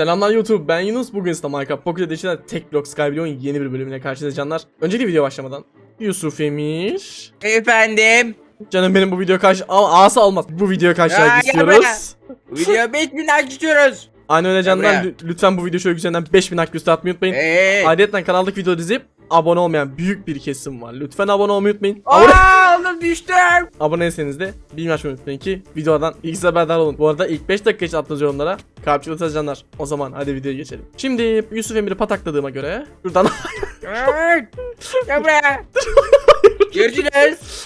Selamlar YouTube ben Yunus. Bugün size Minecraft Pocket Edition'da Tek Block Skyblock'un yeni bir bölümüne karşınızda canlar. Öncelikle video başlamadan. Yusuf Emir. Efendim. Canım benim bu video kaç Al, ası almaz. Bu video like yapma istiyoruz. Video 5000 like istiyoruz. Aynen öyle canlar. lütfen bu video şöyle güzelinden 5000 like üstü atmayı unutmayın. Eee. Ayrıca kanaldaki videoyu izleyip abone olmayan büyük bir kesim var. Lütfen abone olmayı unutmayın. Aa düştüm. abone değilseniz de bilmeyi açmayı unutmayın ki videodan ilk haberdar olun Bu arada ilk 5 dakika için attığınız yorumlara kalpçik atacağız canlar O zaman hadi videoya geçelim Şimdi Yusuf Emir'i patakladığıma göre Şuradan. Gel buraya. Görüşürüz.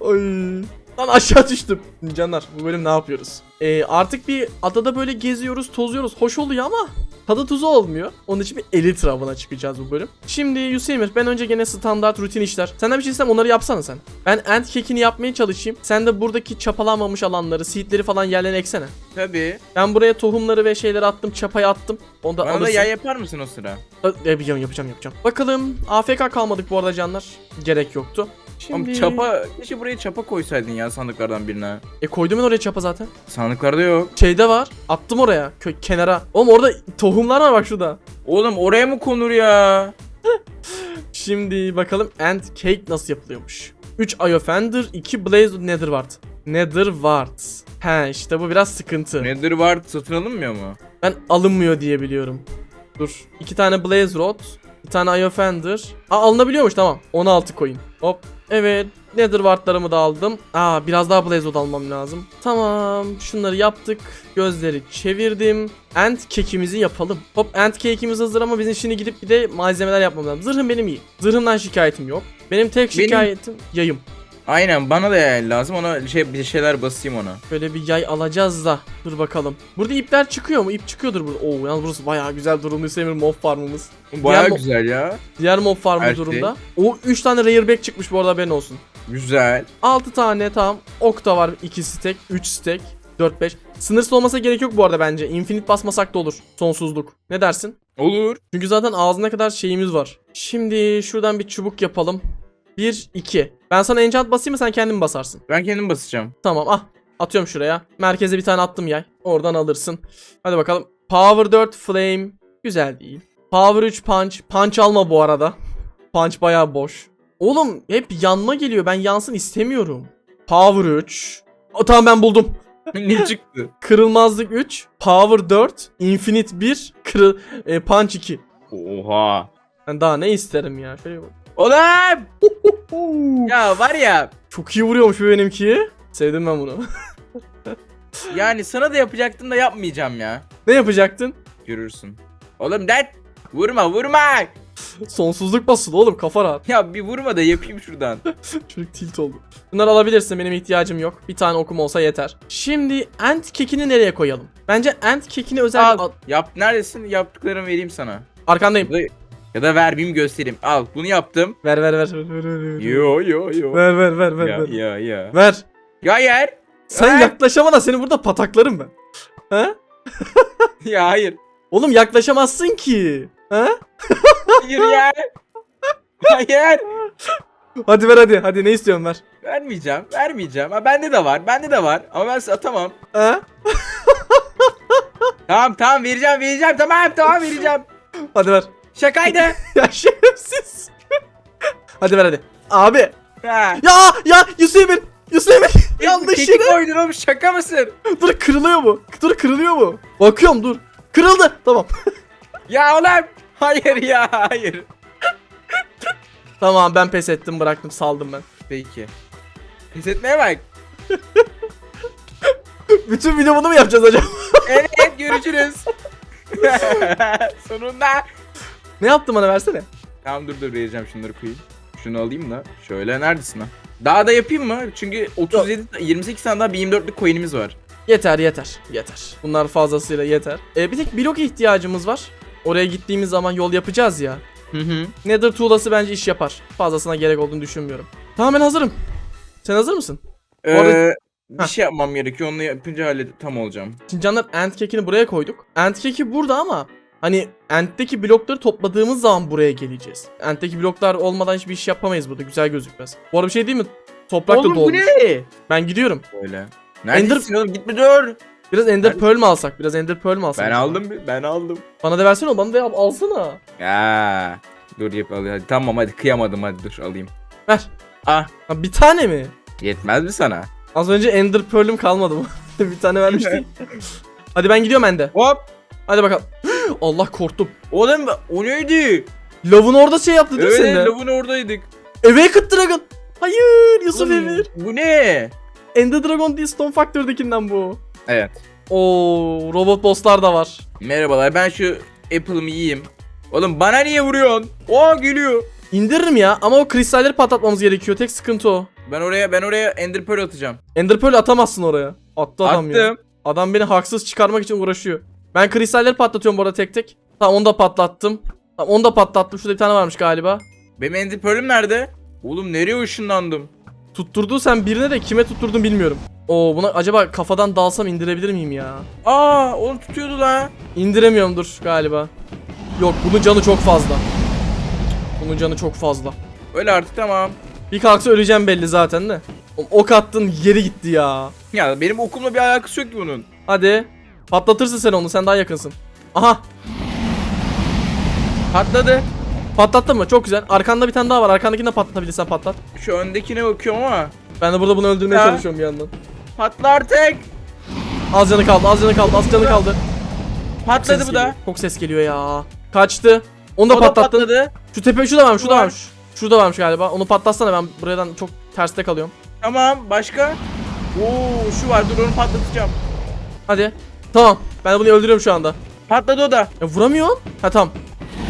Oy. Lan aşağı düştüm. Canlar bu bölüm ne yapıyoruz? Ee, artık bir adada böyle geziyoruz, tozuyoruz. Hoş oluyor ama tadı tuzu olmuyor. Onun için bir elit avına çıkacağız bu bölüm. Şimdi Yusuf Emir ben önce gene standart rutin işler. Senden bir şey istem onları yapsana sen. Ben ant kekini yapmaya çalışayım. Sen de buradaki çapalanmamış alanları, seedleri falan yerlerine eksene. Tabii. Ben buraya tohumları ve şeyleri attım, çapayı attım. Onu da Bana da alırsın. yay yapar mısın o sıra? Ö- Yapacağım, yapacağım, yapacağım. Bakalım AFK kalmadık bu arada canlar. Gerek yoktu. Oğlum Şimdi... çapa, keşke buraya çapa koysaydın ya sandıklardan birine. E koydum ben oraya çapa zaten. Sandıklarda yok. Şeyde var. Attım oraya. Kö kenara. Oğlum orada tohumlar var bak şurada. Oğlum oraya mı konur ya? Şimdi bakalım Ant Cake nasıl yapılıyormuş. 3 Iofender, 2 Blaze Netherwart. Netherwart. He işte bu biraz sıkıntı. Nether var satın alınmıyor mu? Ben alınmıyor diye biliyorum. Dur. 2 tane Blaze Rod. Bir tane Iofender. Aa alınabiliyormuş tamam. 16 koyun. Hop. Evet. Netherwart'larımı da aldım. Aa biraz daha Blaze Rod almam lazım. Tamam. Şunları yaptık. Gözleri çevirdim. Ant kekimizi yapalım. Hop ant cake'imiz hazır ama bizim şimdi gidip bir de malzemeler yapmam lazım. Zırhım benim iyi. Zırhımdan şikayetim yok. Benim tek Benim- şikayetim yayım. Aynen bana da yay lazım ona şey bir şeyler basayım ona. Böyle bir yay alacağız da. Dur bakalım. Burada ipler çıkıyor mu? İp çıkıyordur burada. Oo yalnız burası bayağı güzel durumluysa Emir mob farmımız. Baya Diğer mo- güzel ya. Diğer mob farmı Her şey. durumda. O 3 tane rare back çıkmış bu arada haberin olsun. Güzel. 6 tane tamam. Ok da var 2 stack, 3 stack, 4 5. Sınırsız olmasa gerek yok bu arada bence. Infinite basmasak da olur. Sonsuzluk. Ne dersin? Olur. Çünkü zaten ağzına kadar şeyimiz var. Şimdi şuradan bir çubuk yapalım. 1 2. Ben sana enchant basayım mı sen kendin basarsın? Ben kendim basacağım. Tamam ah. Atıyorum şuraya. Merkeze bir tane attım yay. Oradan alırsın. Hadi bakalım. Power 4 flame. Güzel değil. Power 3 punch. Punch alma bu arada. Punch bayağı boş. Oğlum hep yanma geliyor. Ben yansın istemiyorum. Power 3. O, tamam ben buldum. ne çıktı? Kırılmazlık 3. Power 4. Infinite 1. Kırıl, e, punch 2. Oha. Ben daha ne isterim ya. Şöyle bak. Oğlum. Ya var ya Çok iyi vuruyormuş bu benimki. Sevdim ben bunu. yani sana da yapacaktım da yapmayacağım ya. ne yapacaktın? Görürsün. Oğlum det. Vurma vurma. Sonsuzluk basılı oğlum kafa rahat. Ya bir vurma da yapayım şuradan. Çocuk tilt oldu. Bunları alabilirsin benim ihtiyacım yok. Bir tane okum olsa yeter. Şimdi ant kekini nereye koyalım? Bence ant kekini özel... Al. Yap neredesin? Yaptıklarımı vereyim sana. Arkandayım. Ya da, da vermeyeyim göstereyim. Al bunu yaptım. Ver ver ver. ver, ver, ver, ver. Yo yo yo. Ver ver ver ver. Ya ver. ya ya. Ver. Ya yer. Sen Ver. yaklaşama da seni burada pataklarım ben. Ha? Ya hayır. Oğlum yaklaşamazsın ki. Ha? Hayır ya. Hayır. Hadi ver hadi. Hadi ne istiyorsun ver. Vermeyeceğim. Vermeyeceğim. Ha bende de var. Bende de var. Ama ben atamam. Ha? Tamam tamam vereceğim vereceğim. Tamam tamam vereceğim. Hadi ver. Şakaydı. Ya şerefsiz. hadi ver hadi. Abi. ha. Ya ya Yusuf Emir. Yusuf Emir. Yanlış yere. koydun oğlum şaka mısın? Dur kırılıyor mu? Dur kırılıyor mu? Bakıyorum dur. Kırıldı. Tamam. Ya oğlum. Hayır ya hayır. tamam ben pes ettim bıraktım saldım ben. Peki. Pes etmeye bak. Bütün video bunu mu yapacağız acaba? Evet görüşürüz. Sonunda. Ne yaptın bana versene. Tamam dur dur vereceğim şunları koyayım. Şunu alayım da. Şöyle neredesin ha? Daha da yapayım mı? Çünkü 37 28 tane daha bir 24'lük coin'imiz var. Yeter yeter yeter. Bunlar fazlasıyla yeter. Ee, bir tek blok ihtiyacımız var. Oraya gittiğimiz zaman yol yapacağız ya. Hı hı. Nether tuğlası bence iş yapar. Fazlasına gerek olduğunu düşünmüyorum. Tamam ben hazırım. Sen hazır mısın? Ee, arada- bir Heh. şey yapmam gerekiyor. Onu yapınca halledip tam olacağım. Şimdi canlar ant cake'ini buraya koyduk. Ant cake'i burada ama hani ant'teki blokları topladığımız zaman buraya geleceğiz. Ant'teki bloklar olmadan hiçbir iş yapamayız burada. Güzel gözükmez. Bu arada bir şey değil mi? Toprak da Oğlum bu dolmuş. ne? Ben gidiyorum. Böyle. Neredesin oğlum? Gitme dur. Biraz Ender Ben- Pearl mi alsak? Biraz Ender Pearl mi alsak? Ben aldım bir. Ben aldım. Bana da versene bana da al- alsana. Ya. Dur yap al hadi. Tamam hadi kıyamadım hadi dur alayım. Ver. Ah Ha, bir tane mi? yetmez mi sana? Az önce Ender Pearl'üm kalmadı mı? bir tane vermiştin. Hadi ben gidiyorum Ende. Hop. Hadi bakalım. Allah korktum. Oğlum o neydi? Lav'ın orada şey yaptı değil mi Evet lavın oradaydık. Awakened Dragon. Hayır Yusuf Oğlum, Emir. Bu ne? Ender Dragon değil Stone Factory'dekinden bu. Evet. Oo robot bosslar da var. Merhabalar ben şu Apple'ımı yiyeyim. Oğlum bana niye vuruyorsun? Oo geliyor. İndiririm ya ama o kristalleri patlatmamız gerekiyor. Tek sıkıntı o. Ben oraya ben oraya Ender Pearl atacağım. Ender Pearl atamazsın oraya. Attı adam ya. Attım. Adam beni haksız çıkarmak için uğraşıyor. Ben kristalleri patlatıyorum bu arada tek tek. Tamam onu da patlattım. Tamam onu da patlattım. Şurada bir tane varmış galiba. Benim Ender Pearl'üm nerede? Oğlum nereye ışınlandım? Tutturdun sen birine de kime tutturdun bilmiyorum. Oo buna acaba kafadan dalsam indirebilir miyim ya? Aa onu tutuyordu la. İndiremiyorum dur galiba. Yok bunun canı çok fazla. Bunun canı çok fazla. Öyle artık tamam. Bir kalksa öleceğim belli zaten de. Oğlum, Ok attın yeri gitti ya. Ya benim okumla bir alakası yok ki bunun. Hadi. Patlatırsın sen onu sen daha yakınsın. Aha Patladı. patlattın mı? Çok güzel. Arkanda bir tane daha var. Arkandakini de patlatabilirsen patlat. Şu öndekine bakıyorum ama. Ben de burada bunu öldürmeye Ha. çalışıyorum bir yandan. Patla artık. Az canı kaldı, az canı kaldı, az canı kaldı. Patladı Ses bu da. geliyor, Çok ses geliyor ya. Kaçtı. Onu da O da patlattın. patladı. Şu tepe şu da varmış, şu da Var. varmış. Şurada varmış galiba. Onu patlatsana ben buradan çok terste kalıyorum. Tamam başka? Oo şu var dur onu patlatacağım. Hadi. Tamam. Ben bunu öldürüyorum şu anda. Patladı o da. Ya vuramıyorsun. Ha tamam.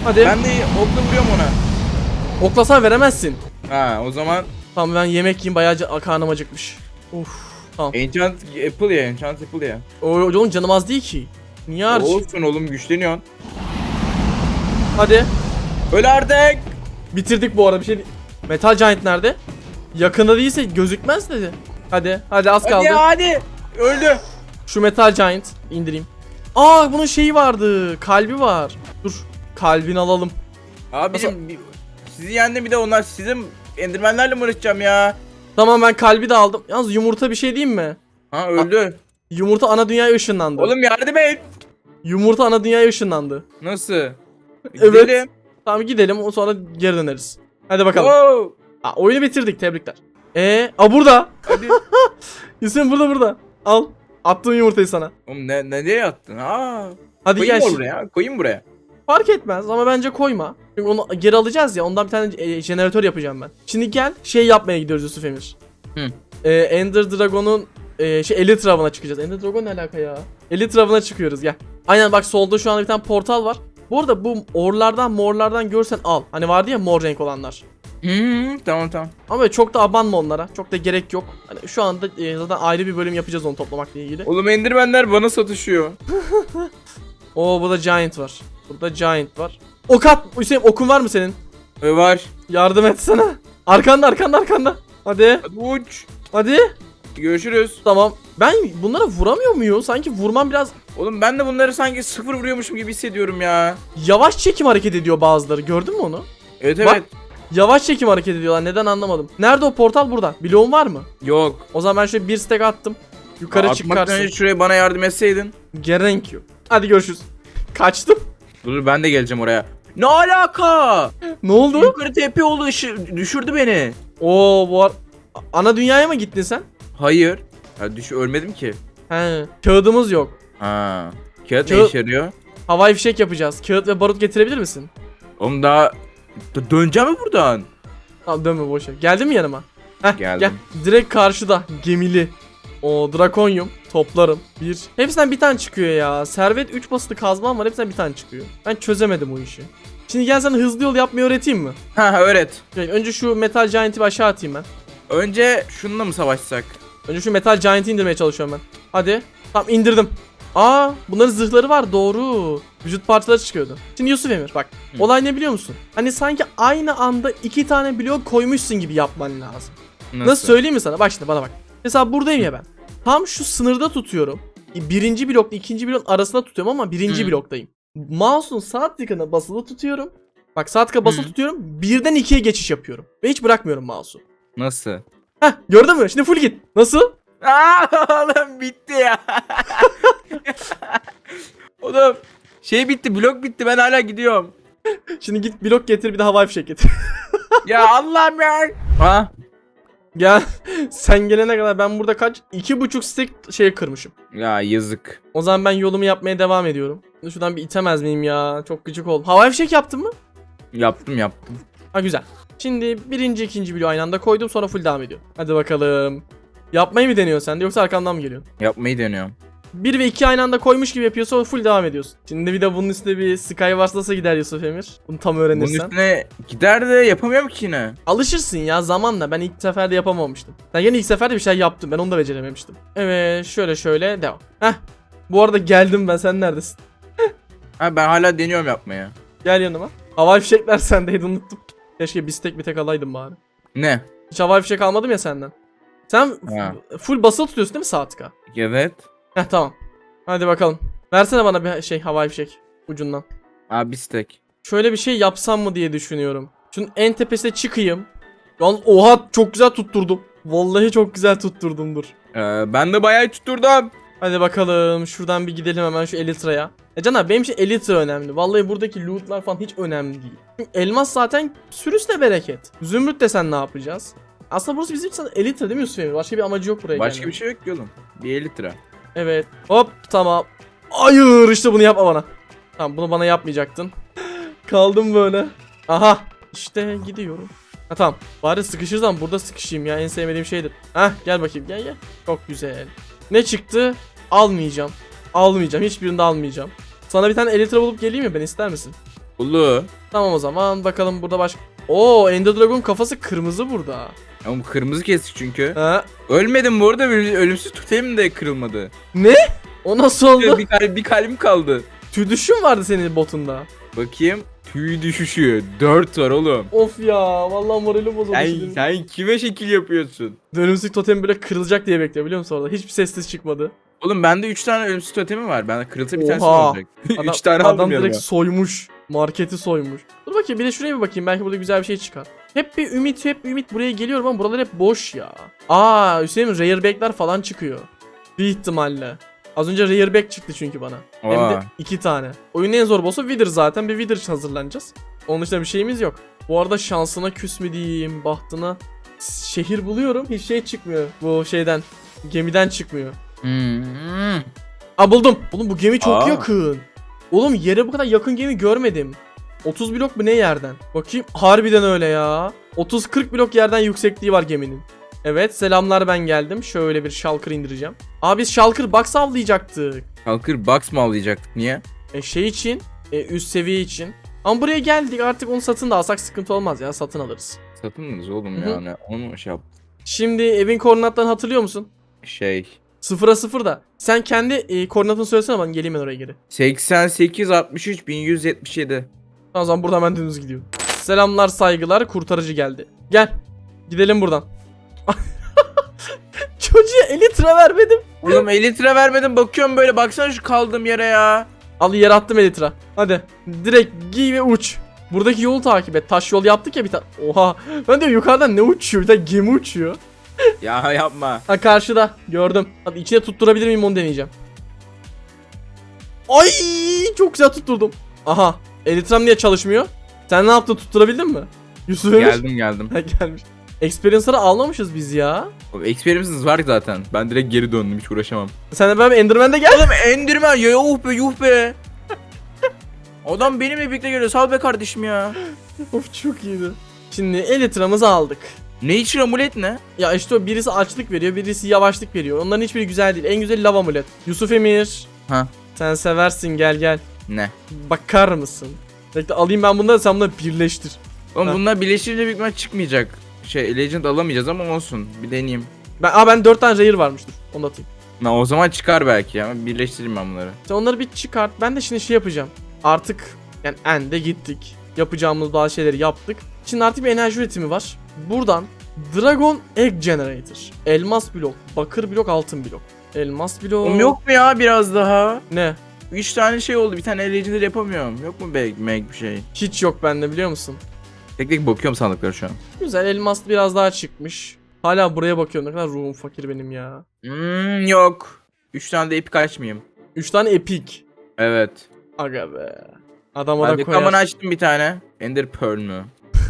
Hadi. Ben de okla vuruyorum ona. Oklasan veremezsin. Ha o zaman Tamam ben yemek yiyeyim bayağı karnım acıkmış. Uf. Tamam. Enchant Apple ya Enchant Apple ya. O oğlum canım az değil ki. Niye harç? Olsun oğlum güçleniyorsun. Hadi. Öyle artık. Bitirdik bu arada bir şey. Metal Giant nerede? Yakında değilse gözükmez dedi. Hadi. Hadi az kaldı. Hadi hadi. Öldü. Şu Metal Giant indireyim. Aa bunun şeyi vardı. Kalbi var. Dur. Kalbini alalım. Abicim bir- sizi yendim bir de onlar sizin endirmenlerle mi uğraşacağım ya? Tamam ben kalbi de aldım. Yalnız yumurta bir şey diyeyim mi? Ha öldü. Yumurta ana dünyaya ışınlandı. Oğlum yardım et. Yumurta ana dünyaya ışınlandı. Nasıl? Evet. Gidelim. Tamam gidelim sonra geri döneriz. Hadi bakalım. Oo. Aa, oyunu bitirdik tebrikler. Ee, a burada. Hadi. Yusuf burada burada. Al. Attığım yumurtayı sana. Oğlum ne, nereye attın? Aa. Hadi Koyayım gel. buraya? Koyayım buraya. Fark etmez ama bence koyma. Çünkü onu geri alacağız ya ondan bir tane e, jeneratör yapacağım ben. Şimdi gel şey yapmaya gidiyoruz Yusuf Emir. Hı. Ee, Ender Dragon'un e, şey Elite Raven'a çıkacağız. Ender Dragon ne alaka ya? Elite Raven'a çıkıyoruz gel. Aynen bak solda şu anda bir tane portal var. Bu arada bu orlardan morlardan görsen al. Hani vardı ya mor renk olanlar. Hmm, tamam tamam. Ama böyle çok da abanma onlara. Çok da gerek yok. Hani şu anda e, zaten ayrı bir bölüm yapacağız onu toplamakla ilgili. Oğlum endirmenler bana satışıyor. Oo burada Giant var. Burada Giant var. Ok at. Hüseyin okun var mı senin? Ö var. Yardım etsene. Arkanda arkanda arkanda. Hadi. Hadi uç. Hadi. Görüşürüz. Tamam. Ben bunlara vuramıyor muyum? Sanki vurmam biraz Oğlum ben de bunları sanki sıfır vuruyormuşum gibi hissediyorum ya. yavaş çekim hareket ediyor bazıları. Gördün mü onu? Evet Bak. evet. Yavaş çekim hareket ediyorlar. Neden anlamadım. Nerede o portal burada? Bloğun var mı? Yok. O zaman ben şöyle bir stack attım. Yukarı Atmaktan çıkarsın. önce şuraya bana yardım etseydin. Gerek yok. Hadi görüşürüz. Kaçtım. Dur ben de geleceğim oraya. Ne alaka? Ne oldu? Yukarı tepe oldu ışı- düşürdü beni. Oo bu ar- ana dünyaya mı gittin sen? Hayır. Ha, düş ölmedim ki. He. Kağıdımız yok. Ha. Kağıt ne Kağıt- işe yarıyor? Havai fişek yapacağız. Kağıt ve barut getirebilir misin? Oğlum daha D- döneceğim mi buradan? Tamam dönme boşver. Geldin mi yanıma? Heh, Geldim. Gel. Direkt karşıda gemili. O drakonyum toplarım. Bir. Hepsinden bir tane çıkıyor ya. Servet 3 basılı kazmam var. Hepsinden bir tane çıkıyor. Ben çözemedim o işi. Şimdi gel sana hızlı yol yapmayı öğreteyim mi? Ha öğret. Yani önce şu metal giant'i aşağı atayım ben. Önce şununla mı savaşsak? Önce şu metal giant'i indirmeye çalışıyorum ben. Hadi. Tamam indirdim. Aa bunların zırhları var doğru. Vücut parçaları çıkıyordu. Şimdi Yusuf Emir bak. Hı. Olay ne biliyor musun? Hani sanki aynı anda iki tane blok koymuşsun gibi yapman lazım. Nasıl, söyleyeyim mi sana? Bak şimdi bana bak. Mesela buradayım ya ben. Tam şu sınırda tutuyorum. Birinci blokla ikinci blok arasında tutuyorum ama birinci Hı. bloktayım. Mouse'un sağ tıkına basılı tutuyorum. Bak sağ tıka basılı Hı. tutuyorum. Birden ikiye geçiş yapıyorum. Ve hiç bırakmıyorum mouse'u. Nasıl? Heh gördün mü? Şimdi full git. Nasıl? Aa, oğlum bitti ya. oğlum şey bitti blok bitti ben hala gidiyorum. Şimdi git blok getir bir de havai fişek getir. ya Allah'ım ya. Ha? Gel. Sen gelene kadar ben burada kaç? iki buçuk stick şey kırmışım. Ya yazık. O zaman ben yolumu yapmaya devam ediyorum. Şuradan bir itemez miyim ya? Çok gıcık oldum. Havai fişek yaptın mı? Yaptım yaptım. Ha güzel. Şimdi birinci ikinci bloğu aynı anda koydum sonra full devam ediyor. Hadi bakalım. Yapmayı mı deniyorsun sen de yoksa arkamdan mı geliyorsun? Yapmayı deniyorum. 1 ve 2 aynı anda koymuş gibi yapıyorsa full devam ediyorsun. Şimdi bir de bunun üstüne bir Skywars nasıl gider Yusuf Emir? Bunu tam Bunun öğrenirsen. üstüne gider de yapamıyorum ki yine. Alışırsın ya zamanla. Ben ilk seferde yapamamıştım. Sen yine ilk seferde bir şey yaptın. Ben onu da becerememiştim. Evet şöyle şöyle devam. Heh. Bu arada geldim ben. Sen neredesin? Ha ben hala deniyorum yapmaya. Gel yanıma. Havai fişekler sendeydi unuttum. Keşke biz tek bir tek alaydım bari. Ne? Hiç havai fişek almadım ya senden. Sen Ha. full basılı tutuyorsun değil mi sağ tıka? Evet. Heh tamam. Hadi bakalım. Versene bana bir şey havai fişek ucundan. Abi istek. Şöyle bir şey yapsam mı diye düşünüyorum. Şunun en tepesine çıkayım. Yalnız oha çok güzel tutturdum. Vallahi çok güzel tutturdum dur. Ee, ben de bayağı tutturdum. Hadi bakalım şuradan bir gidelim hemen şu Elytra'ya. E Caner benim için Elytra önemli. Vallahi buradaki lootlar falan hiç önemli değil. Çünkü elmas zaten sürüsle bereket. Zümrüt desen ne yapacağız? Aslında burası bizim için Elytra değil mi Yusuf Emir? Başka bir amacı yok buraya Başka gelmenin. bir şey yok ki oğlum. Bir 50 lira. Evet. Hop tamam. Hayır işte bunu yapma bana. Tamam bunu bana yapmayacaktın. Kaldım böyle. Aha işte gidiyorum. Ha tamam. Bari sıkışırsam burada sıkışayım ya en sevmediğim şeydir. Hah gel bakayım gel gel. Çok güzel. Ne çıktı? Almayacağım. Almayacağım. Hiçbirini de almayacağım. Sana bir tane Elytra bulup geleyim mi ben ister misin? Ulu. Tamam o zaman bakalım burada başka... Oo Ender Dragon kafası kırmızı burada. Ama kırmızı kestik çünkü. Ha? Ölmedim bu arada ölü- ölümsüz totemim de kırılmadı. O nasıl oldu? bir, kalp, bir kalbim kaldı. Tüdüşün vardı senin botunda. Bakayım. Tüy düşüşü. 4 var oğlum. Of ya vallahi moralim bozuldu. Sen, şimdi. sen kime şekil yapıyorsun? Dönümsüz totem böyle kırılacak diye bekliyor biliyor musun orada? Hiçbir sessiz çıkmadı. Oğlum bende 3 tane ölümsüz totemim var. Ben kırılsa bir tanesi Oha. olacak. Adam, 3 tane aldım Adam yanıma. direkt soymuş. Marketi soymuş. Dur bakayım bir de şuraya bir bakayım. Belki burada güzel bir şey çıkar. Hep bir ümit hep bir ümit buraya geliyorum ama buralar hep boş ya. Aa Hüseyin rare back'ler falan çıkıyor. Bir ihtimalle. Az önce rare back çıktı çünkü bana. Hem de Aa. iki tane. Oyunun en zor boss'u Wither zaten. Bir Wither için hazırlanacağız. Onun dışında bir şeyimiz yok. Bu arada şansına küs mü diyeyim, bahtına. Şehir buluyorum. Hiç şey çıkmıyor. Bu şeyden. Gemiden çıkmıyor. Hmm. Aa buldum. Oğlum bu gemi çok Aa. yakın. Oğlum yere bu kadar yakın gemi görmedim. 30 blok mu ne yerden? Bakayım harbiden öyle ya. 30-40 blok yerden yüksekliği var geminin. Evet selamlar ben geldim. Şöyle bir shulker indireceğim. Aa biz shulker box avlayacaktık. Kalkır box mı avlayacaktık? Niye? E şey için, e, üst seviye için. Ama buraya geldik artık onu satın da alsak sıkıntı olmaz ya satın alırız. Satın mıyız oğlum Hı hı. yani? Onu mu şey yap? Şimdi evin koordinatlarını hatırlıyor musun? Şey. Sıfıra sıfır da. Sen kendi e, koordinatını söylesene bana geleyim ben oraya geri. 88 63 1177. O zaman buradan ben dümdüz gidiyorum. Selamlar saygılar kurtarıcı geldi. Gel. Gidelim buradan. Çocuğa elitra vermedim. Oğlum 50 lira vermedim bakıyorum böyle baksana şu kaldığım yere ya. Al yere attım elitra. Hadi. Direkt giy ve uç. Buradaki yolu takip et. Taş yol yaptık ya bir tane. Oha. Ben diyorum yukarıdan ne uçuyor? Bir tane gemi uçuyor. Ya yapma. Ha karşıda. Gördüm. Hadi içine tutturabilir miyim onu deneyeceğim. Ay çok güzel tutturdum. Aha. Elitram niye çalışmıyor? Sen ne yaptın tutturabildin mi? Yusuf Emir. Geldim geldim. Ha, gelmiş. Experience'ları almamışız biz ya. Oğlum Experience'ınız var zaten. Ben direkt geri döndüm hiç uğraşamam. Sen de ben Enderman'de gel. Oğlum Enderman ya yuh be yuh be. Adam benimle birlikte geliyor. Sal be kardeşim ya. of çok iyiydi. Şimdi Elytra'mızı aldık. Ne için amulet ne? Ya işte o birisi açlık veriyor, birisi yavaşlık veriyor. Onların hiçbiri güzel değil. En güzeli lava amulet. Yusuf Emir. Ha. Sen seversin gel gel. Ne? Bakar mısın? Bekle alayım ben bunları sen bunları birleştir. Oğlum Ha. bunlar birleşince büyük ihtimal çıkmayacak. Şey Legend alamayacağız ama olsun. Bir deneyeyim. Ben, aa ben 4 tane rare varmıştır. Onu da atayım. Na o zaman çıkar belki ya. Birleştireyim ben bunları. Sen onları bir çıkart. Ben de şimdi şey yapacağım. Artık yani ende gittik. Yapacağımız bazı şeyleri yaptık. Şimdi artık bir enerji üretimi var. Buradan Dragon Egg Generator. Elmas blok, bakır blok, altın blok. Elmas blok. Oğlum yok mu ya biraz daha? Ne? 3 tane şey oldu. Bir tane Legendary yapamıyorum. Yok mu Meg, Meg bir şey? Hiç yok bende biliyor musun? Tek tek bakıyorum sandıklara şu an. Güzel elmas biraz daha çıkmış. Hala buraya bakıyorum. Ne kadar ruhum fakir benim ya. Hmm, yok. 3 tane de epik açmayayım. 3 tane epic. Evet. Aga be. Adam ona Hadi koyar. kamını açtım bir tane. Ender Pearl mü?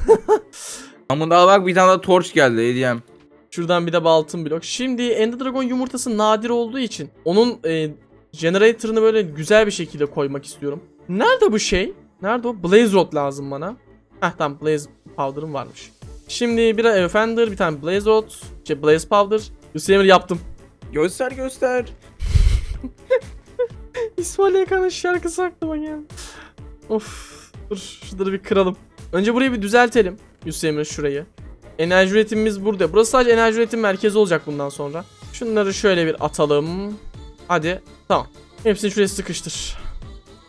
Amında al bak bir tane daha torch geldi hediyem. Şuradan bir de altın blok. Şimdi Ender Dragon yumurtası nadir olduğu için onun e, generator'ını böyle güzel bir şekilde koymak istiyorum. Nerede bu şey? Nerede o? Blaze Rod lazım bana. Heh tamam Blaze Powder'ım varmış. Şimdi bir de Fender, bir tane Blaze Rod, şey Blaze Powder. Hüseyin yaptım. Göster göster. İsmail Yakan'ın şarkısı aklıma geldi. Of. Dur şunları bir kıralım. Önce burayı bir düzeltelim. Hüseyin şurayı. Enerji üretimimiz burada. Burası sadece enerji üretim merkezi olacak bundan sonra. Şunları şöyle bir atalım. Hadi. Tamam. Hepsini şuraya sıkıştır.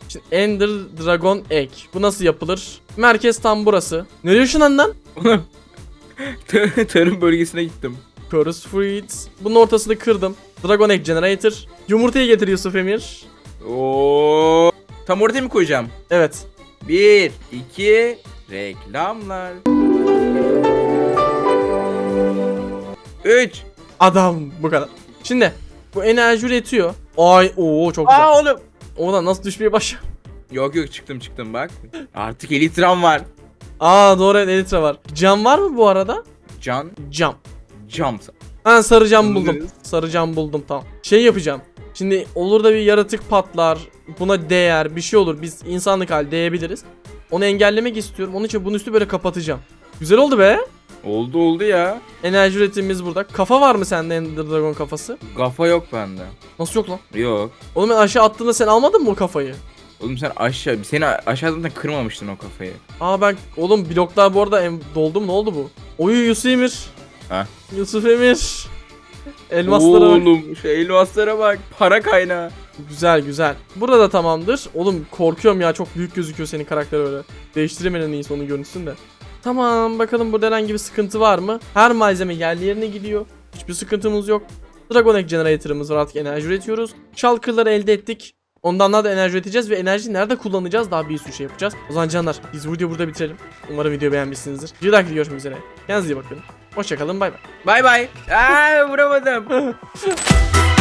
Şimdi Ender Dragon Egg. Bu nasıl yapılır? Merkez tam burası. Nereye ışınlandın lan? Tarım bölgesine gittim. Chorus Fruit. Bunun ortasını kırdım. Dragon Egg Generator. Yumurtayı getir Yusuf Emir. Oo. Tam ortaya mı koyacağım? Evet. 1 2 reklamlar. 3 Adam bu kadar. Şimdi bu enerji üretiyor. Ay oo çok güzel. Aa oğlum. Oğlan nasıl düşmeye başlıyor? Yok yok çıktım çıktım bak. Artık elitram var. Aa doğru evet Elytra var. Cam var mı bu arada? Can Cam. jump. Ha sarı cam buldum. Sarı cam buldum tamam. Şey yapacağım. Şimdi olur da bir yaratık patlar. Buna değer bir şey olur. Biz insanlık hali değebiliriz. Onu engellemek istiyorum. Onun için bunun üstü böyle kapatacağım. Güzel oldu be. Oldu oldu ya. Enerji üretimimiz burada. Kafa var mı sende Ender Dragon kafası? Kafa yok bende. Nasıl yok lan? Yok. Oğlum ben aşağı attığımda sen almadın mı o kafayı? Oğlum sen aşağı seni aşağıdan da kırmamıştın o kafayı. Aa ben oğlum bloklar bu arada em, doldu mu ne oldu bu? Oyu Yusuf Emir. Ha. Yusuf Emir. Elmaslara bak. Oğlum şu elmaslara bak. Para kaynağı. Güzel güzel. Burada tamamdır. Oğlum korkuyorum ya çok büyük gözüküyor senin karakter öyle. Değiştireyim en iyisi onun görüntüsünü de. Tamam bakalım burada herhangi bir sıkıntı var mı? Her malzeme yerli yerine gidiyor. Hiçbir sıkıntımız yok. Dragon Egg Generator'ımız var artık enerji üretiyoruz. Shulker'ları elde ettik. Ondan daha da enerji üreteceğiz ve enerjiyi nerede kullanacağız daha bir sürü şey yapacağız. O zaman canlar biz bu videoyu burada bitirelim. Umarım video beğenmişsinizdir. Bir dahaki görüşmek üzere. Kendinize iyi bakın. Hoşçakalın bay bay. Bay bay. Aa vuramadım.